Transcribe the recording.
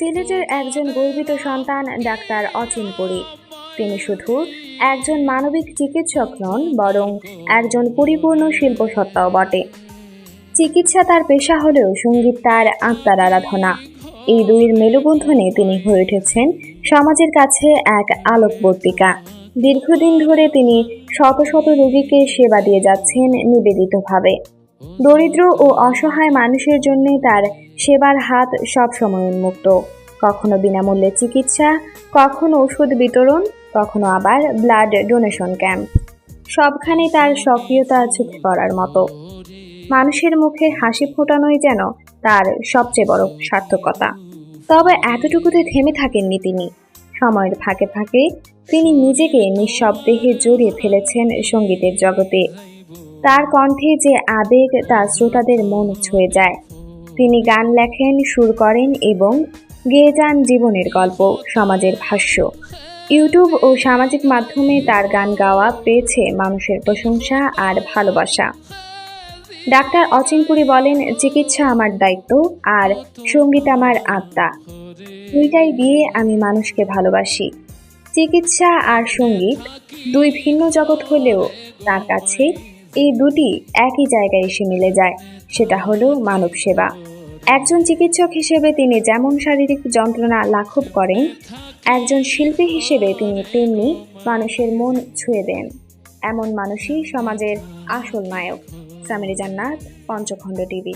সিলেটের একজন গর্বিত সন্তান, ডাক্তার অচিন পুরী। তিনি শুধু একজন মানবিক চিকিৎসক নন, বরং একজন পরিপূর্ণ শিল্পসত্তাও বটে। চিকিৎসা তার পেশা হলেও সংগীত তার আত্মার আরাধনা। এই দুইয়ের মেলবন্ধনে তিনি হয়ে উঠেছেন সমাজের কাছে এক আলোকবর্তিকা। দীর্ঘদিন ধরে তিনি শত শত রোগীকে সেবা দিয়ে যাচ্ছেন নিবেদিতভাবে। দরিদ্র ও অসহায় মানুষের জন্য তার সেবার হাত সবসময় উন্মুক্ত। কখনো বিনামূল্যে চিকিৎসা, কখনো ওষুধ বিতরণ, কখনো আবার ব্লাড ডোনেশন ক্যাম্প সবখানে তার সক্রিয়তা চোখে পড়ার মতো। মানুষের মুখে হাসি ফোটানোই যেন তার সবচেয়ে বড় সার্থকতা। তবে এতটুকুতে থেমে থাকেননি তিনি। সময়ের ফাঁকে ফাঁকে তিনি নিজেকে নিঃশব্দেহে জড়িয়ে ফেলেছেন সঙ্গীতের জগতে। তার কণ্ঠে যে আবেগ, তা শ্রোতাদের মন ছুঁয়ে যায়। তিনি গান লেখেন, সুর করেন এবং গেয়ে যান জীবনের গল্প, সমাজের ভাষ্য। ইউটিউব ও সামাজিক মাধ্যমে তার গান গাওয়া পেয়েছে মানুষের প্রশংসা আর ভালোবাসা। ডাক্তার অচিনপুরি বলেন, চিকিৎসা আমার দায়িত্ব আর সংগীত আমার আত্মা। দুইটাই দিয়ে আমি মানুষকে ভালোবাসি। চিকিৎসা আর সংগীত দুই ভিন্ন জগৎ হলেও তার কাছে এই দুটি একই জায়গায় এসে মিলে যায়। সেটা হলো মানব সেবা। একজন চিকিৎসক হিসেবে তিনি যেমন শারীরিক যন্ত্রণা লাঘব করেন, একজন শিল্পী হিসেবে তিনি তেমনি মানুষের মন ছুঁয়ে দেন। এমন মানুষই সমাজের আসল নায়ক। সামিরি জান্নাত, পঞ্চখণ্ড টিভি।